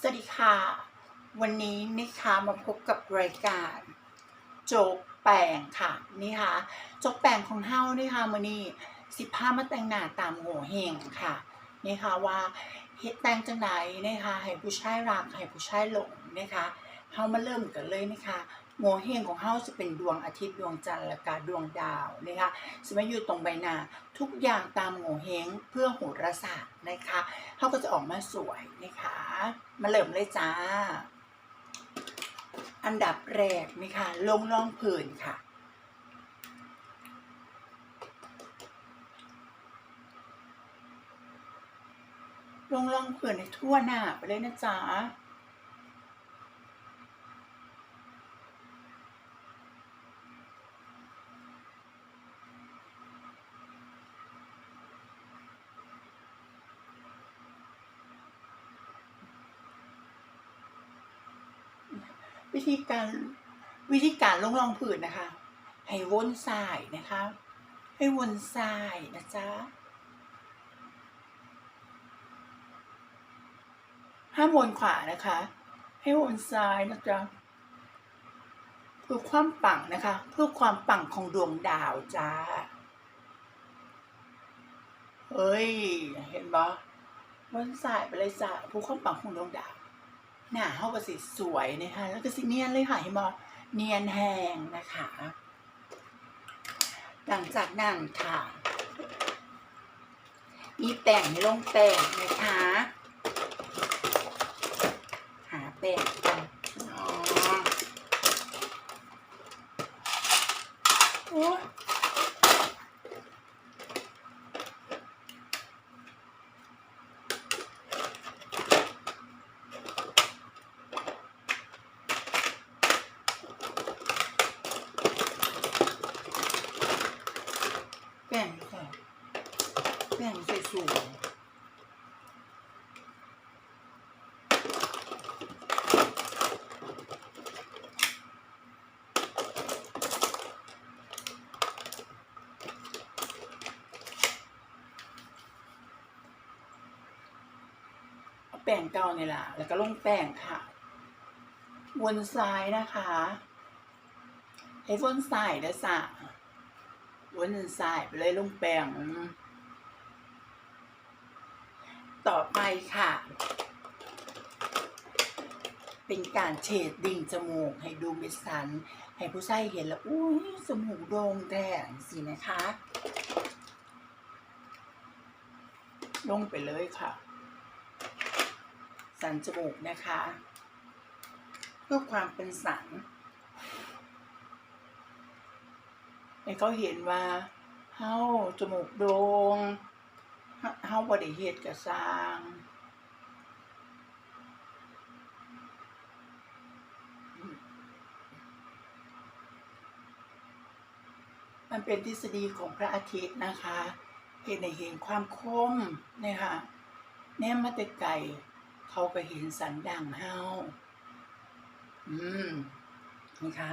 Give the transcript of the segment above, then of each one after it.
สวัสดีค่ะ วันนี้นะคะมาพบกับรายการโจกแปงค่ะนี่ค่ะโจกแปงของเฮานี่ค่ะมือนี้สิบห้ามาแต่งหน้าตามโง่เฮงค่ะนี่ค่ะว่าเฮ็ดแต่งจังไดนะคะให้ผู้ชายรักให้ผู้ชายหลงนะคะเฮามาเริ่มกันเลยนะคะ โงเฮงของเฮาจะเป็นดวงอาทิตย์ดวงจันทร์และก็ดวงดาวนะคะจะมาอยู่ตรงใบหน้าทุกอย่างตามโงเฮงเพื่อโหราศาสตร์นะคะเขาก็จะออกมาสวยนะคะมาเริ่มเลยจ้า อันดับแรกนะคะลงร่องผื่นค่ะลงร่องผื่นให้ทั่วหน้าไปเลยนะจ๊ะ วิธีการวิธีการลงรองผืนนะคะ ให้วนซ้ายนะคะ ให้วนซ้ายนะจ๊ะห้ามวนขวานะคะ ให้วนซ้ายนะจ๊ะเพื่อความปังนะคะ เพื่อความปังของดวงดาวจ้าเฮ้ย เห็นปะวนซ้ายไปเลยจ้ะเพื่อความปังของดวงดาว หน้าเขาก็สิสวยนะคะ แล้วก็สิเนียนเลยค่ะเห็นบอเนียนแห้งนะคะ หลังจากนั้นค่ะมีแป้งให้ลงแป้งนะคะ หาแป้งกันอ๋อโอ้ยแป้งค่ะ แป้งใสูงแป้งเก่าเนี่ยล่ะ แล้วก็ลงแป้งค่ะ วนซ้ายนะคะ ให้วนซ้ายนะสะวนซ้ายไปเลยลงแป้ง ต่อไปค่ะ เป็นการเฉดดิ่งจมูกให้ดูมิสัน ให้ผู้ชายเห็นแล้ว อุ้ยจมูกโด่งแดงสินะคะ ลงไปเลยค่ะ สันจมูกนะคะ เพื่อความเป็นสันให้เขาเห็นว่าเฮ้าจมูกโด่ง เฮาบ่ได้เฮ็ดกระสร้างมันเป็นทฤษฎีของพระอาทิตย์นะคะเห็นในเห็นความคมนะคะแนมมาแต่ไก่เขาก็เห็นสันดังเฮาอืมนะคะ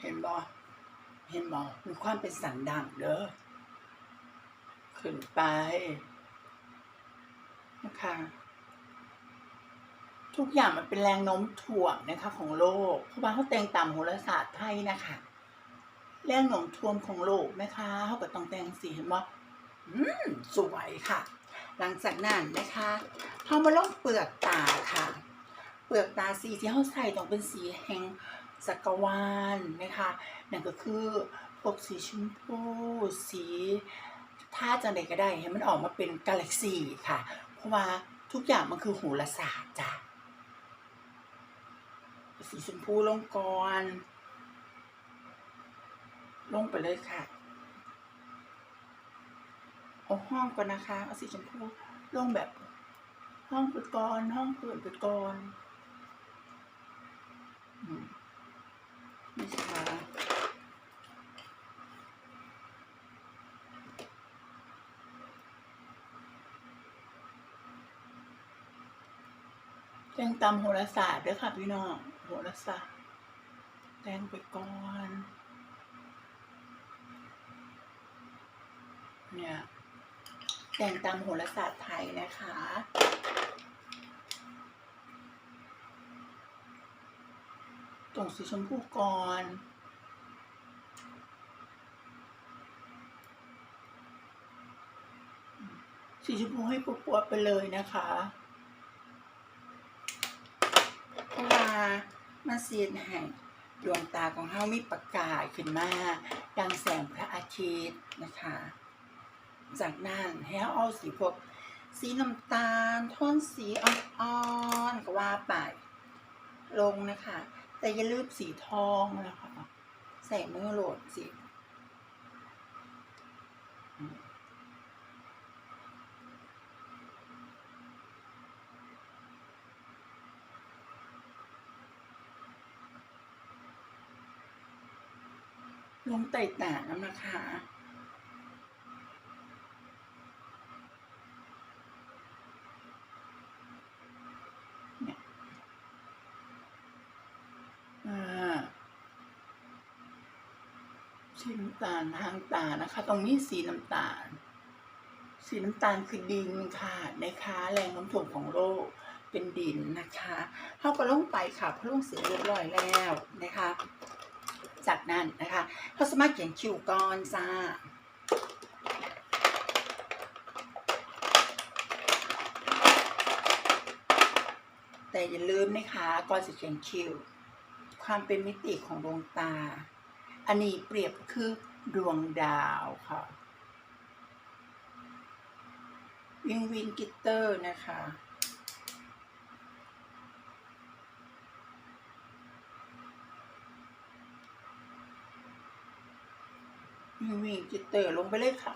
เห็นบ่เห็นบ่มีความเป็นสันดังเด้อขึ้นไปนะคะ ทุกอย่างมันเป็นแรงโน้มถ่วงนะคะของโลกเพราะว่าเขาแต่งตามโหราศาสตร์ไทยนะคะแรงโน้มถ่วงของโลกนะคะเขาก็ต้องแต่งสีเห็นบ่อืมสวยค่ะ หลังจากนั้นนะคะเขามาลงเปลือกตาค่ะ เปลือกตาสีที่เขาใส่ต้องเป็นสีแห่ง จักรวาลนะคะ นั่นก็คือพวกสีชมพูสีถ้าจังใดก็ได้ให้มันออกมาเป็นกาแล็กซีค่ะ เพราะว่าทุกอย่างมันคือโหราศาสตร์จ้ะสีชมพูลงก่อนลงไปเลยค่ะเอาห้องก่อนนะคะเอาสีชมพูลงแบบห้องเปิดก่อนห้องเปิดเปิดก่อนอืมนี่ค่ะแจ้ งตามโหราศาสตร์เด้อค่ะพี่น้องโหราศาสตร์แจ้งไปก่อน เนี่ยแตงตามโหราศาสตร์ไทยนะคะตรงสีชมพูก่อนสีชมพูให้ปวดๆไปเลยนะคะ เพราะว่า มาเสียนแห่งดวงตาของเฮามีประกายขึ้นมาดังแสงพระอาทิตย์นะคะ จากนั้นให้เฮาเอาสีพวกสีน้ำตาลโทนสีอ่อนๆก็ว่าไป ลงนะคะ แต่อย่าลืมสีทองนะคะใส่มือโหลดสี ไต่ตาน้ำนะคะ เนี่ยอ่าสีน้ำตาลทางตานะคะ ตรงนี้สีน้ำตาล สีน้ำตาลคือดินค่ะนะคะแรงโน้ำถ่วงของโลกเป็นดินนะคะเขาก็ลงไปค่ะเพราะลงเสียเรียบร้อยแล้วนะคะ จากนั้นนะคะเขาสามารถเขียนคิวก่อนจ้าแต่อย่าลืมนะคะก่อนจะเขียนคิวความเป็นมิติของดวงตา อันนี้เปรียบคือดวงดาวค่ะวิงวินกิตเตอร์นะคะ วิงวินกิตเตอร์ลงไปเลยค่ะ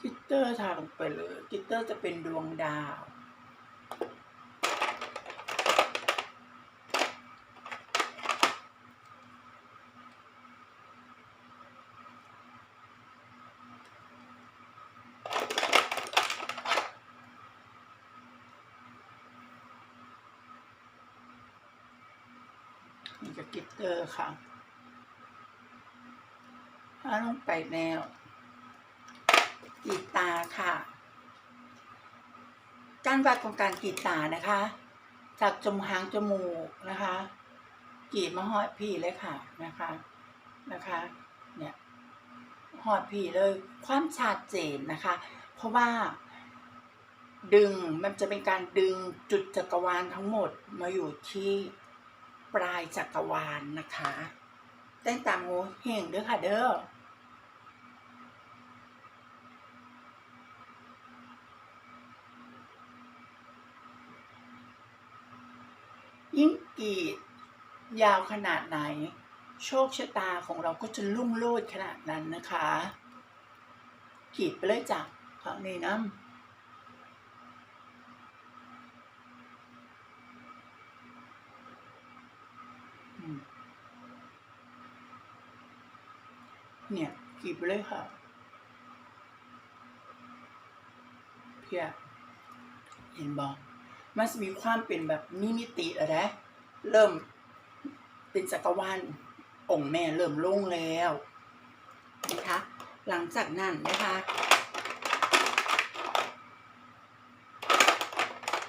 กิตเตอร์ทาลงไปเลยกิตเตอร์จะเป็นดวงดาว นี่ก็กิตเตอร์ค่ะ ถ้าลงไปแนวกีตาค่ะ การวัดของการกีตานะคะ จากจมหางจมูกนะคะ กีดมาหอดพี่เลยค่ะนะคะนะคะ เนี่ยหอดพี่เลยความชัดเจนนะคะ เพราะว่าดึงมันจะเป็นการดึงจุดจักรวาลทั้งหมดมาอยู่ที่ปลายจักรวาลนะคะ แต่งตามงูเห่งเด้อค่ะเด้อ ยิ่งกรีดยาวขนาดไหน โชคชะตาของเราก็จะลุ่งโลดขนาดนั้นนะคะกรีดไปเลยจ้ะครั้งนี้นะเนี่ยกรีดไปเลยค่ะเพียเห็นบอก มันจะมีความเป็นแบบนิมิติแล้วนะเริ่มเป็นจักรวาลองค์แม่เริ่มลงแล้วนะคะ หลังจากนั้นนะคะ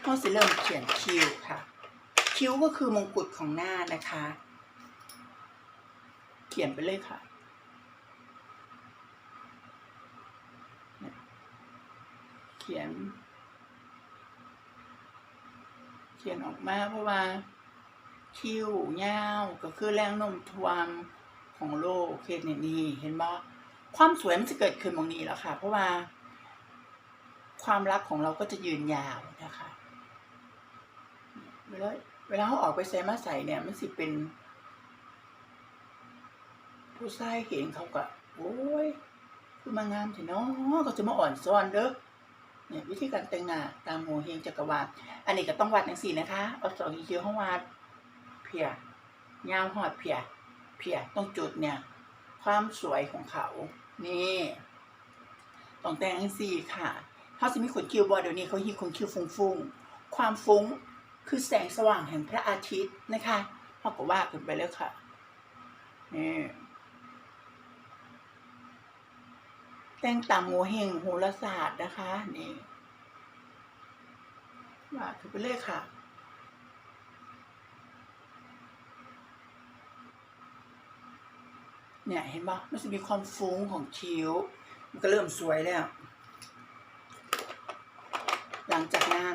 เขาจะเริ่มเขียนคิ้วค่ะ คิ้วก็คือมงกุฎของหน้านะคะ เขียนไปเลยค่ะเขียน เขียนออกมาเพราะว่า คิ้วยาวก็คือแรงโน้มถ่วงของโลกเคสนี่นี่เห็นบ่ความสวยมันจะเกิดขึ้นตรงนี้แล้วค่ะ เพราะว่า ความรักของเราก็จะยืนยาวนะคะเวลาเวลาเขาออกไปใส่มาใส่เนี่ยมันสิเป็น ผู้ชายเห็นเขาก็โอ้ยคือมางามเถอะเนาะก็จะมาอ่อนซ้อนเด้อ เนี่ยวิธีการแต่งหน้าตามโมเฮงจักรวาลอันนี้ก็ต้องวัดจังสี่นะคะเอาสองอีคิวห้องวัดเพียยาวหอดเพียเพียตรงจุดเนี่ย ความสวยของเขา นี่ต้องแต่งจังสี่ค่ะเขาจะมีขนคิวบอเดี๋ยวนี้เขาฮีขนคิวฟุ้งๆความฟุ้งคือแสงสว่างแห่งพระอาทิตย์นะคะเขาก็ว่ากันไปแล้วค่ะนี่ แตงต่ามโงเฮงโหราศาสตร์นะคะ นี่ว่าถือไปเลยค่ะ เนี่ยเห็นปะมันจะมีความฟุ้งของคิ้ว มันก็เริ่มสวยแล้ว หลังจากนั้น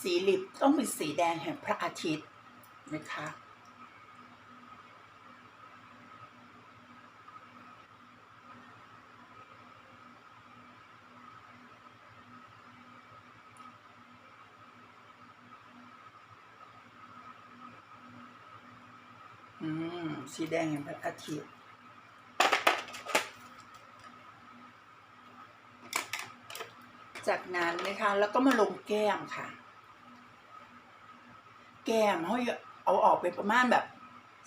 สีลิปต้องเป็นสีแดงแห่งพระอาทิตย์นะคะ อืม สีแดงแห่งพระอาทิตย์จากนั้นนะคะแล้วก็มาลงแก้มค่ะ แก้มเขาเอาออกไปประมาณแบบ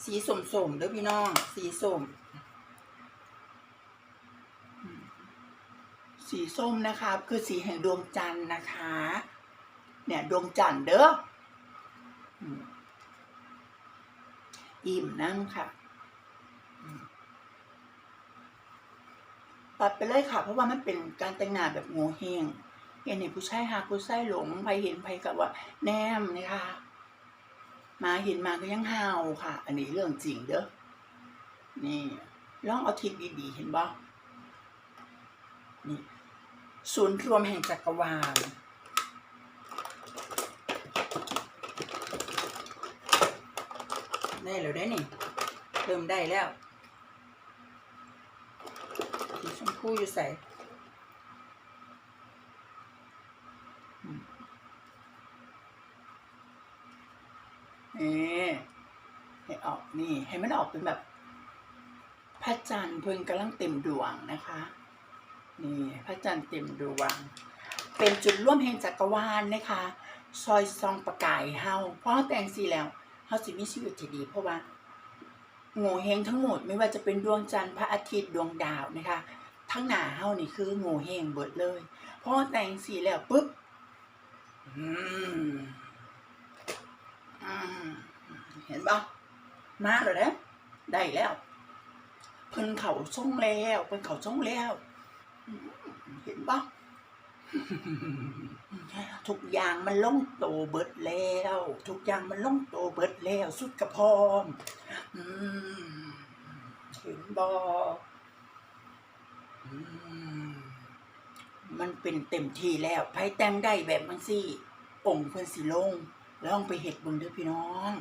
สีส้มๆเด้อพี่น้อง สีส้ม สีส้มนะคะ คือสีแห่งดวงจันทร์นะคะ เนี่ยดวงจันทร์เด้อ อิ่มนั่งค่ะ ตัดไปเลยค่ะ เพราะว่ามันเป็นการแต่งหน้าแบบง่เฮงเห็นเห็นผู้ชายหาผู้ชายหลงใครเห็นใครกับว่า แนมนะคะมาเห็นมาก็ยังห่าวค่ะ อันนี้เรื่องจริงเด้อ นี่ลองเอาทิปดีๆ เห็นบ่นี่ ศูนย์รวมแห่งจักรวาล ได้แล้วได้นี่เริ่มได้แล้วสีชมพูอยู่ใส่นี่ให้ออกนี่ ให้มันออกเป็นแบบพระจันทร์เพิ่งกำลังเต็มดวงนะคะ นี่พระจันทร์เต็มดวง เป็นจุดร่วมแห่งจักรวาลนะคะ ซอยซองประกายเฮาเพราะแต่งสีแล้ว เฮาสิมีชีวิตที่ดี เพราะว่าโง่เฮงทั้งหมดไม่ว่าจะเป็นดวงจันทร์พระอาทิตย์ดวงดาวนะคะ ทั้งหนาเฮานี่คือโง่เฮงเบิดเลยเพราะแต่งสีแล้วปุ๊บเห็นปะมาแล้วนะได้แล้ว เพิ่นเขาส่งแล้วเพิ่นเขาส่งแล้ว เห็นปะ ทุกอย่างมันล่งโตเบิดแล้ว ทุกอย่างมันล่งโตเบิดแล้ว สุดกระพร้อมอืมเห็นบอมันเป็นเต็มที่แล้วไผแต่งได้แบบมันสิองค์เพิ่นสิลงลองไปเห็ดบิ่งเด้อพี่น้อง